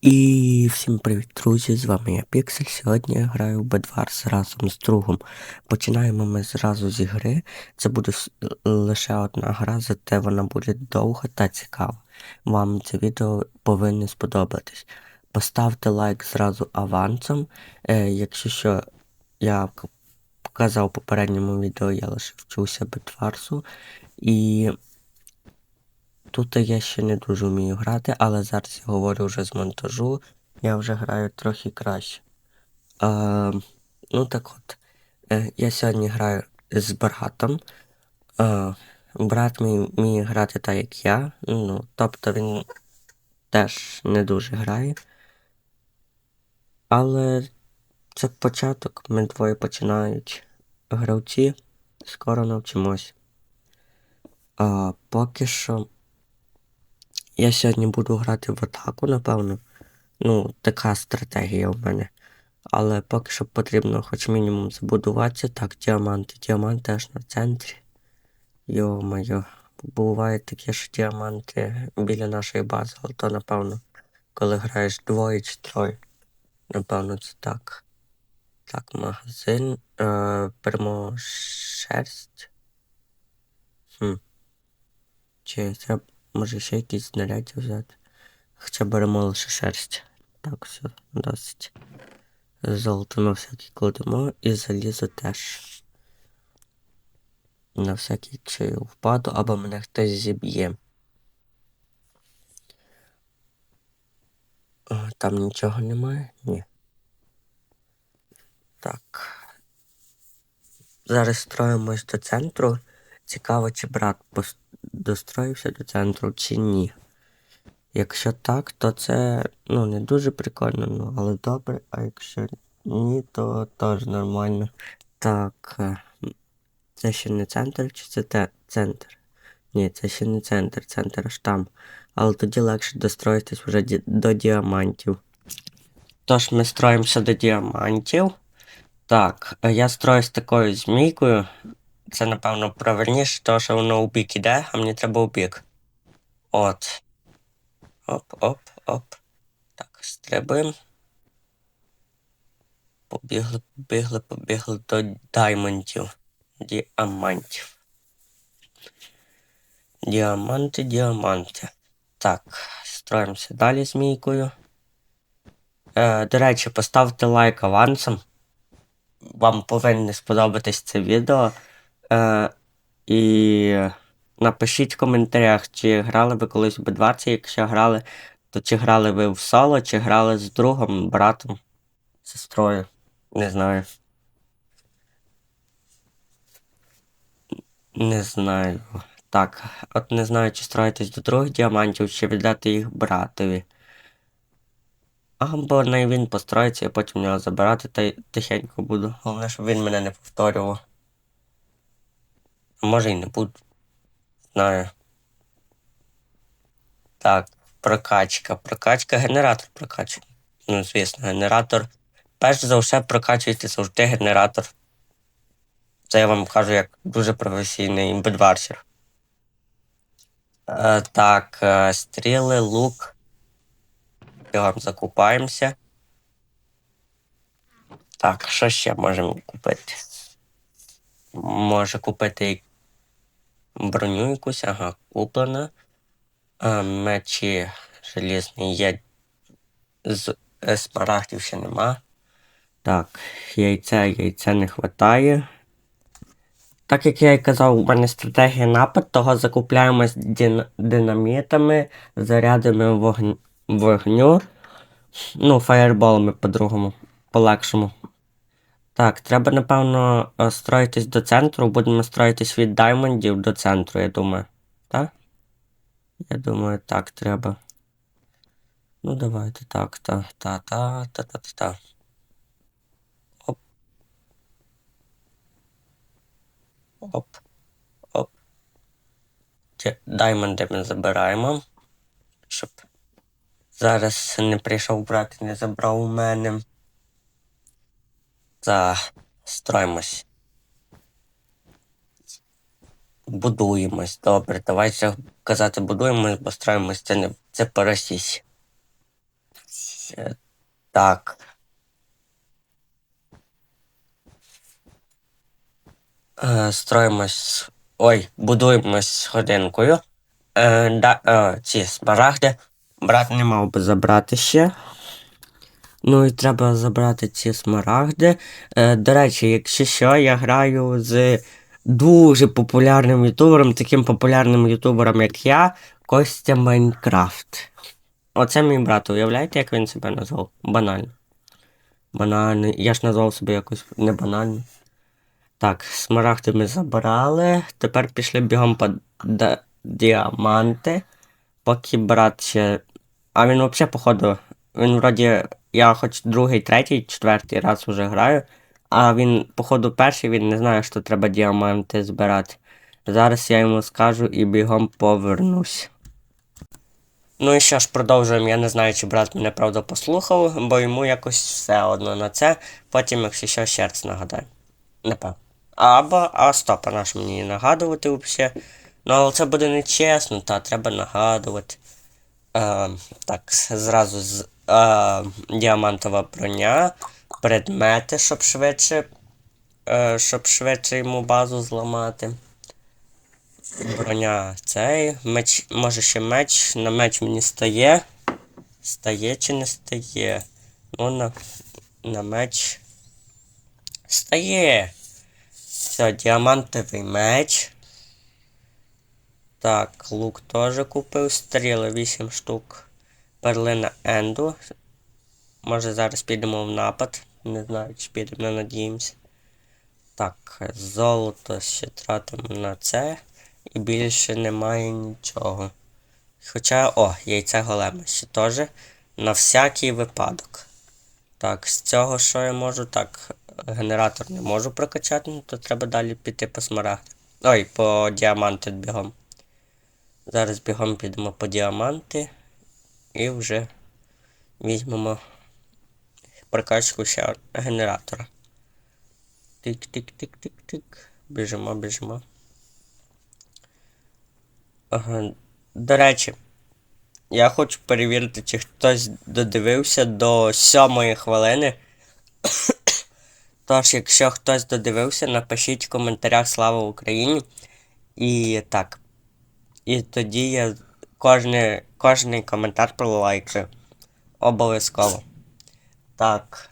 І всім привіт, друзі! З вами я Піксель. Сьогодні я граю в Бедварс разом з другом. Починаємо ми зразу зі гри. Це буде лише одна гра, зате вона буде довга та цікава. Вам це відео повинно сподобатись. Поставте лайк зразу авансом. Е, якщо що, я показав у попередньому відео, я лише вчуся Бедварсу. І Тут я ще не дуже вмію грати, але зараз я говорю вже з монтажу. Я вже граю трохи краще. А, ну так от. Е, я сьогодні граю з братом. А, брат мій вміє грати так, як я. Ну, тобто він теж не дуже грає. Але це початок. Ми двоє починають гравці. Скоро навчимось. А, поки що. Я сьогодні буду грати в атаку, напевно. Ну, така стратегія в мене. Але поки що потрібно хоч мінімум забудуватися. Так, діаманти. Діамант теж на центрі. Йо-моє. Буває таке, що діаманти біля нашої бази, але то, напевно, коли граєш двоє чи троє. Напевно, це так. Так, магазин. Е, беремо шерсть. Хм. Чи треба, може, ще якісь знаряддя взяти? Хоча беремо лише шерсть. Так, все, досить. Золото на всякий кладемо і залізо теж. На всякий, якщо впаду, або мене хтось зіб'є. Там нічого немає? Ні. Так. Зараз строїмось до центру. Цікаво, чи брат пос- достроївся до центру, чи ні. Якщо так, то це ну, не дуже прикольно, ну, але добре, а якщо ні, то теж нормально. Так. е, Це ще не центр, чи це те центр? Ні, це ще не центр, центр аж там. Але тоді легше достроїтись вже ді- до діамантів. Тож ми строїмося до діамантів. Так, е, я строюсь такою змійкою. Це, напевно, правильніше, тому що воно у бік іде, а мені треба у бік. От. Оп, оп, оп. Так, стрибаємо. Побігли, побігли, побігли до даймонтів. Діамантів. Діаманти, діаманти. Так, строїмося далі змійкою. Е, до речі, поставте лайк авансом. Вам повинно сподобатись це відео. Е, і напишіть в коментарях, чи грали ви колись в Бедварці. Якщо грали, то чи грали ви в соло, чи грали з другом, братом, сестрою. Не знаю. Не знаю. Так, от не знаю, чи строїтись до других діамантів, чи віддати їх братові. Або най він построїться, я потім його забирати та й тихенько буду. Головне, щоб він мене не повторював. Може й не буду. Знаю. Так, прокачка. Прокачка, генератор прокачує. Ну, звісно, генератор. Перш за все прокачуйте завжди генератор. Це я вам кажу як дуже професійний бедварсер. Е, так, е, стріли, лук. Бігом закупаємося. Так, що ще можемо купити? Може купити броню якусь, ага, куплена. А, мечі желізні є. З смарагдів ще нема. Так, яйця, яйця не вистачає. Так як я і казав, у мене стратегія напад, того закупляємось дін- динамітами, зарядами вогню, вогню. Ну, фаєрболами по-другому, по-легшому. Так, треба, напевно, е, строїтись до центру. Будемо строїтись від даймондів до центру, я думаю. Так? Я думаю, так треба. Ну, давайте так, та, та, та, та, та, та, та. Оп. Оп. Оп. Даймонди ми забираємо. Щоб зараз не прийшов брат і не забрав у мене. Та строїмось. Будуємось. Добре, давайте казати будуємось, бо строїмось це не це по російськи Е, Так. Е, Строїмось. Ой, будуємось годинкою. Е, да, е, ці смарагди. Брат не мав би забрати ще. Ну і треба забрати ці смарагди. Е, до речі, якщо що, я граю з дуже популярним ютубером, таким популярним ютубером, як я, Костя Майнкрафт. Оце мій брат, уявляєте, як він себе назвав? Банально. Банально. Я ж назвав себе якось не банально. Так, смарагди ми забрали. Тепер пішли бігом по діаманти. Поки брат ще. А він взагалі, походу, він вроді. Я хоч другий, третій, четвертий раз вже граю. А він, походу, перший він не знає, що треба діаманти збирати. Зараз я йому скажу і бігом повернусь. Ну і що ж, продовжуємо. Я не знаю, чи брат мене правда послухав, бо йому якось все одно на це. Потім, якщо що, ще раз нагадаю. Напевно. Або, а стоп, а наш мені нагадувати взагалі. Ну, але це буде нечесно, та треба нагадувати. Е, так, зразу з е, діамантова броня, предмети, щоб швидше. Е, щоб швидше йому базу зламати. Броня цей. Меч, може ще меч. На меч мені стає. Стає чи не стає? Ну, на, на меч. Стає. Все, діамантовий меч. Так, лук теж купив. Стріли 8 штук. Перлина Енду. Може зараз підемо в напад. Не знаю, чи підемо, не надіємося. Так, золото ще тратимо на це. І більше немає нічого. Хоча, о, яйце голема ще теж. На всякий випадок. Так, з цього що я можу? Так, генератор не можу прокачати, ну, то треба далі піти по смарагди. Ой, по діаманти бігом. Зараз бігом підемо по діаманти і вже візьмемо прокачку ще генератора. Тик-тик-тик-тик-тик. Біжимо, біжимо. Ага. До речі, я хочу перевірити, чи хтось додивився до сьомої хвилини. Тож, якщо хтось додивився, напишіть в коментарях Слава Україні. І так. І тоді я кожний, кожний коментар пролайкаю. Обов'язково. Так.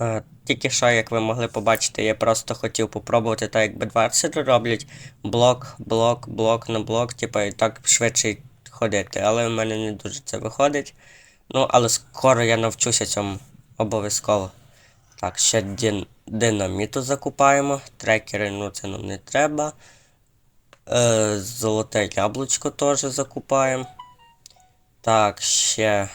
Е, Тільки що, як ви могли побачити, я просто хотів попробувати так, як бедварсери роблять. Блок, блок, блок на блок, типу, і так швидше ходити. Але в мене не дуже це виходить. Ну, але скоро я навчуся цьому обов'язково. Так, ще дин, динаміту закупаємо. Трекери, ну це нам не треба. Е, золоте яблучко теж закупаємо. Так, ще.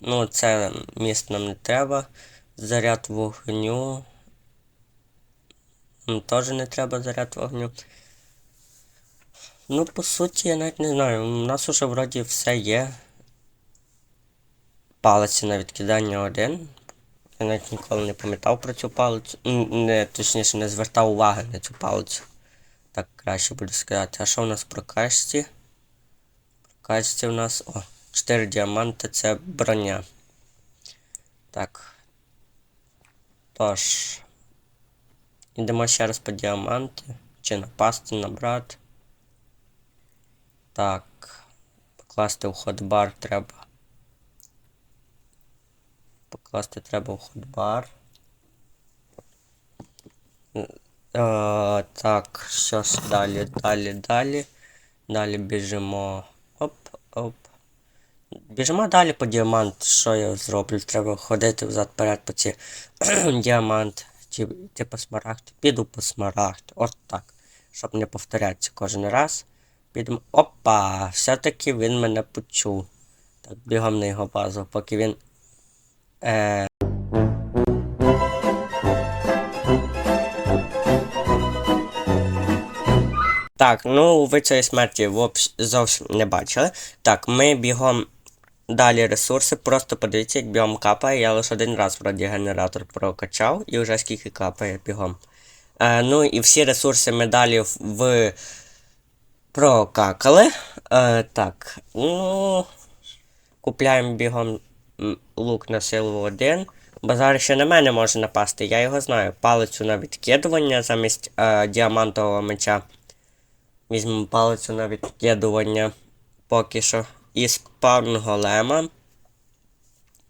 Ну, це міст нам не треба. Заряд вогню. М, Теж не треба заряд вогню. Ну, по суті, я навіть не знаю. У нас уже вроді все є. Палець на відкидання один. Я навіть ніколи не пам'ятав про цю палицю. Не, точніше, не звертав уваги на цю палицю. Так краще буде сказати. А що у нас про кашці? Про кашці у нас. О, 4 діаманти це броня. Так. Тож. Йдемо ще раз по діаманти. Чи напасти набрати. Так. Покласти в ходбар треба. Покласти треба в ходбар. Е, так, що ж далі, далі, далі. Далі біжимо. Оп, оп. Біжимо далі по діамант. Що я зроблю? Треба ходити взад перед по ці діамант. Чи ти по смарагд. Піду по смарагд. От так. Щоб не повторятися кожен раз. Підемо. Опа! Все-таки він мене почув. Так, бігом на його базу, поки він. Е... Так, ну ви цієї смерті зовсім не бачили. Так, ми бігом далі ресурси. Просто подивіться, як бігом капає. Я лише один раз вроді генератор прокачав і вже скільки капає бігом. Е, ну і всі ресурси ми далі в, прокакали. Е, так, ну. Купляємо бігом лук на силу 1. Бо зараз ще на мене може напасти, я його знаю. Палицю на відкидування замість е, діамантового меча. Візьмемо палицю на відкидування поки що. І спавн голема.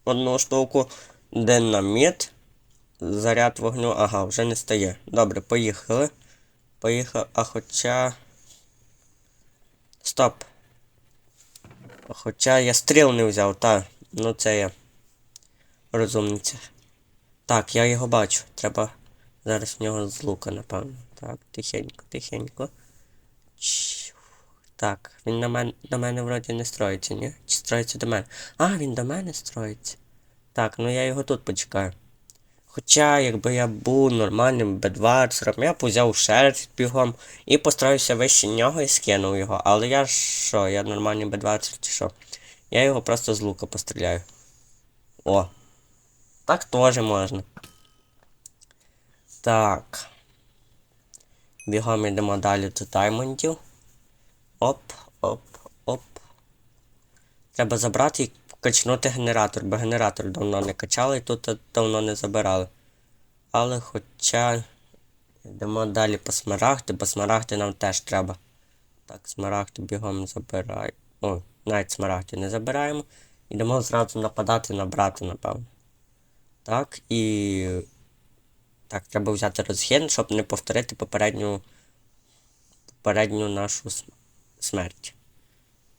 Одну штуку. Динаміт. Заряд вогню. Ага, вже не стає. Добре, поїхали. Поїхав. А хоча. Стоп. Хоча я стріл не взяв, та. Ну це я. Розумниця. Так, я його бачу. Треба зараз в нього з лука, напевно. Так, тихенько, тихенько. Так, він на мене, на мене вроді не строїться, ні? Чи строїться до мене? А, він до мене строїться. Так, ну я його тут почекаю. Хоча, якби я був нормальним бедварцером, я б узяв шерсть бігом і построївся вище нього і скинув його. Але я що, я нормальний бедварцер чи що? Я його просто з лука постріляю. О. Так теж можна. Так. Бігом йдемо далі до даймондів. Оп, оп, оп. Треба забрати і качнути генератор, бо генератор давно не качали і тут давно не забирали. Але хоча. Йдемо далі по смарагди, бо смарагди нам теж треба. Так, смарагди бігом забирай. О, навіть смарагди не забираємо. Йдемо зразу нападати на брата, напевно. Так, і. Так, треба взяти розгін, щоб не повторити попередню. Попередню нашу смерть.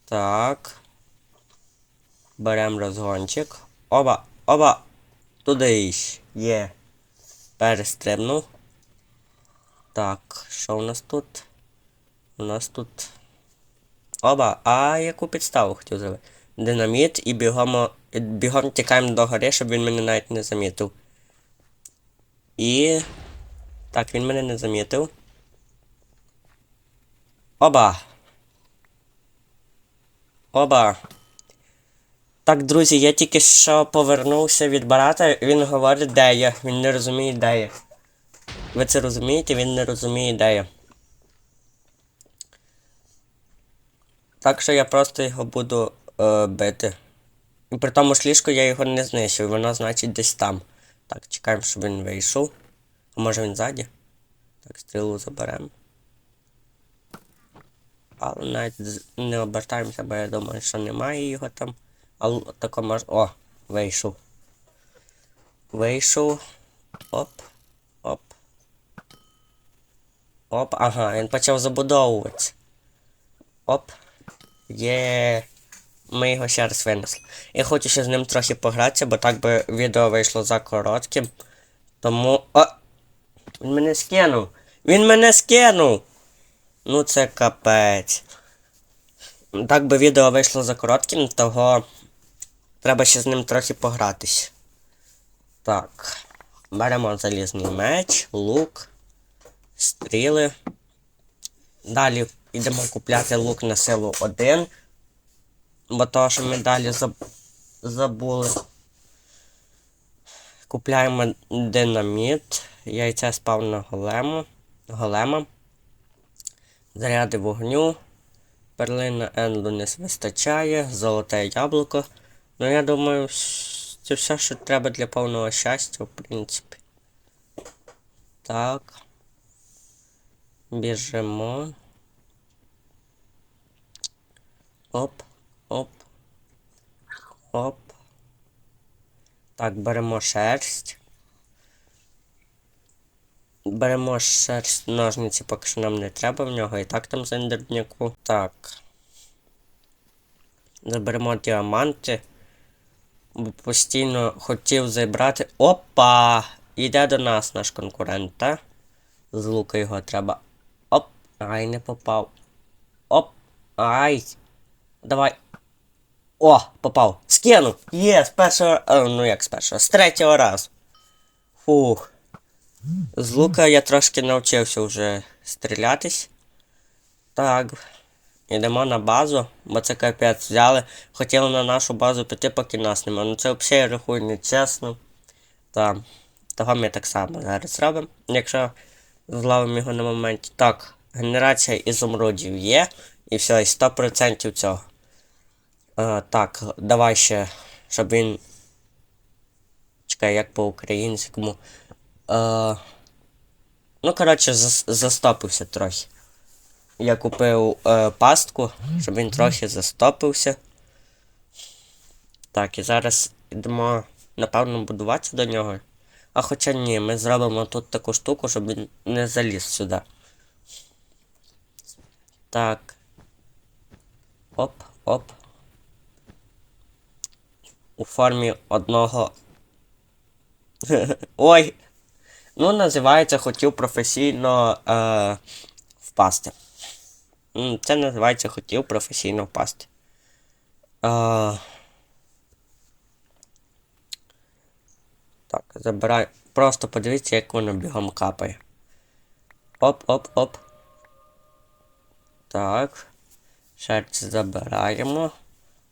Так. Беремо розгончик. Оба, оба. Туди ж. Є. Перестрибнув. Так, що у нас тут? У нас тут. Оба, а яку підставу хотів зробити? Динаміт і бігом, бігом тікаємо до гори, щоб він мене навіть не замітив. І. Так, він мене не замітив. Оба. Оба. Так, друзі, я тільки що повернувся від барата, він говорить, де я. Він не розуміє, де я. Ви це розумієте? Він не розуміє, де я. Так що я просто його буду е, бити. І при тому ж ліжко я його не знищив, воно значить десь там. Так, чекаємо, щоб він вийшов. А може він ззаді? Так, стрілу заберемо. Але навіть не обертаємося, бо я думаю, що немає його там. Але тако може. О, вийшов. Вийшов. Оп. Оп. Оп, ага, він почав забудовуватися. Оп. Є. Ми його ще раз винесли. Я хочу ще з ним трохи погратися, бо так би відео вийшло за коротким. Тому. О! Він мене скинув! Він мене скинув! Ну це капець. Так би відео вийшло за коротким, того треба ще з ним трохи погратись. Так. Беремо залізний меч, лук, стріли. Далі йдемо купляти лук на силу 1. Бо то, що ми далі заб... забули. Купляємо динаміт, яйця спав на голему, голема, заряди вогню, перлина енду не вистачає, золоте яблуко. Ну я думаю, це все, що треба для повного щастя, в принципі. Так. Біжимо. Оп, оп. Оп. Так, беремо шерсть. Беремо шерсть, ножниці, поки що нам не треба в нього, і так там зендердняку. Так. Заберемо діаманти. Бо постійно хотів забрати. Опа! Іде до нас наш конкурент, та? З лука його треба. Оп! Ай, не попав. Оп! Ай! Давай. О, попав. Скинув. Є, з першого. А, ну як з першого? З третього разу. Фух. З лука я трошки навчився вже стрілятись. Так. Йдемо на базу, бо це капець взяли. Хотіли на нашу базу піти, поки нас нема. Ну це взагалі я рахую нечесно. Та. Того ми так само зараз робимо. Якщо зловимо його на моменті. Так, генерація ізумрудів є. І все, і 100% цього. Е, так, давай ще, щоб він Чекай, як по-українському. Е, ну, коротше, зас- застопився трохи. Я купив е, пастку, щоб він трохи застопився. Так, і зараз йдемо, напевно, будуватися до нього. А хоча ні, ми зробимо тут таку штуку, щоб він не заліз сюди. Так. Оп, оп. У формі одного. Ой! Ну, називається хотів професійно е, впасти. Це називається хотів професійно впасти. Е, так, забирай. Просто подивіться, як воно бігом капає. Оп-оп-оп. Так. Шерсть забираємо.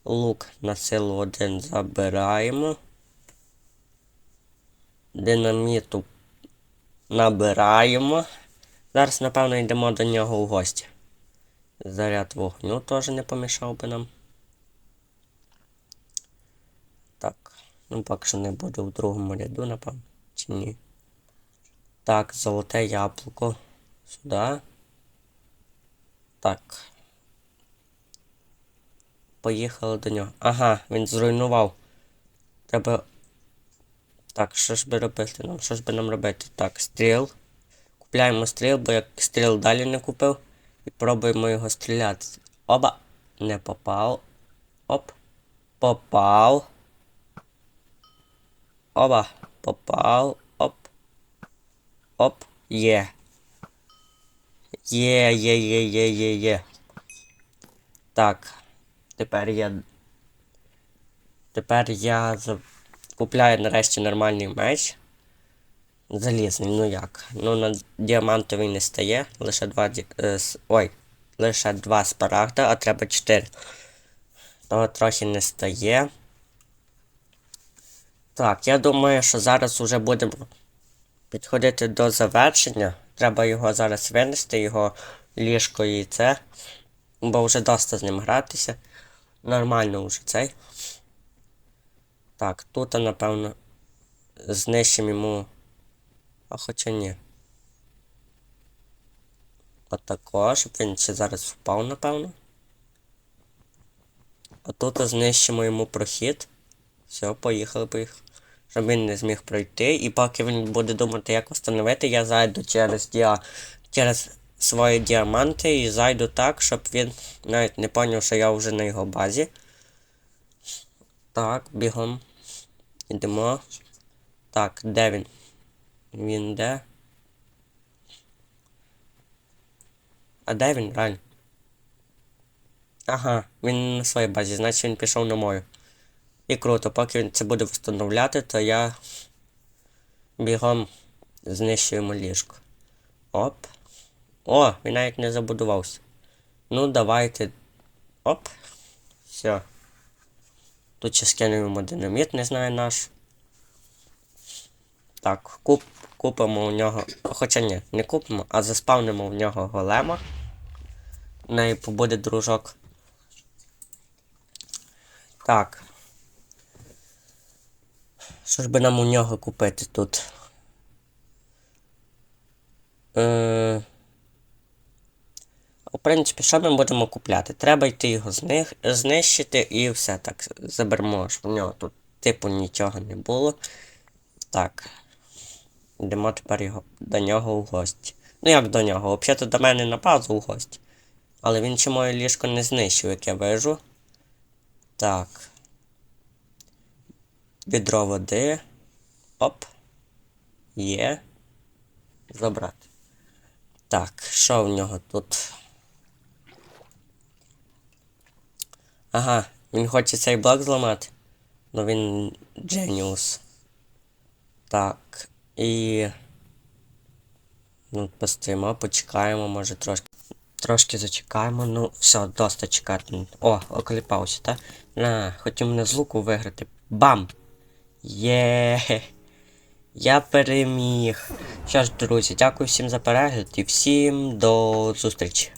Лук на силу один забираємо. Динаміту набираємо. Зараз, напевно, йдемо до нього в гості. Заряд вогню теж не помішав би нам. Так. Ну, поки що не буде в другому ряду, напевно. Чи ні? Так, золоте яблуко. Сюди. Так. Поїхали до нього. Ага, він зруйнував. Треба. Так, що ж би робити нам? Що ж би нам робити? Так, стріл. Купляємо стріл, бо як стріл далі не купив. І пробуємо його стріляти. Оба! Не попав. Оп. Попав. Оба. Попав. Оп. Оп. Є. Є, є, є, є, є, є. Так. Тепер я. Тепер я купляю нарешті нормальний меч. Залізний, ну як? Ну на діамантовий не стає, лише два ді... е, Ой, лише два спарагда, а треба чотири. Того трохи не стає. Так, я думаю, що зараз уже будемо підходити до завершення. Треба його зараз винести, його ліжко і це. Бо вже доста з ним гратися. Нормально вже цей. Так, тут, напевно, знищимо йому. А хоча ні. Отако, щоб він ще зараз впав, напевно. А тут знищимо йому прохід. Все, поїхали, поїхали. Щоб він не зміг пройти. І поки він буде думати, як встановити, я зайду через діа... через свої діаманти і зайду так, щоб він навіть не поняв, що я вже на його базі. Так, бігом. Йдемо. Так, де він? Він де? А де він, реально? Ага, він на своїй базі, значить він пішов на мою. І круто, поки він це буде встановляти, то я бігом знищую йому ліжко. Оп. О, він навіть не забудувався. Ну, давайте. Оп. Все. Тут ще скинуємо динаміт, не знаю наш. Так, куп, купимо у нього. Хоча ні, не купимо, а заспавнимо в нього голема. В неї побуде дружок. Так. Що ж би нам у нього купити тут? Е... В принципі, що ми будемо купляти? Треба йти його зних... знищити і все так заберемо, щоб в нього тут типу нічого не було. Так. Йдемо тепер його, до нього в гості. Ну як до нього? Взагалі до мене на базу в гості. Але він ще моє ліжко не знищив, як я вижу. Так. Відро води. Оп. Є. Забрати. Так, що в нього тут? Ага, він хоче цей блок зламати. Ну він Genius. Так. І. Ну, постоїмо, почекаємо, може трошки. Трошки зачекаємо, ну все, доста чекати. О, окліпався, так? На, хотів мене з луку виграти. Бам! Є. Я переміг. Що ж, друзі, дякую всім за перегляд і всім до зустрічі.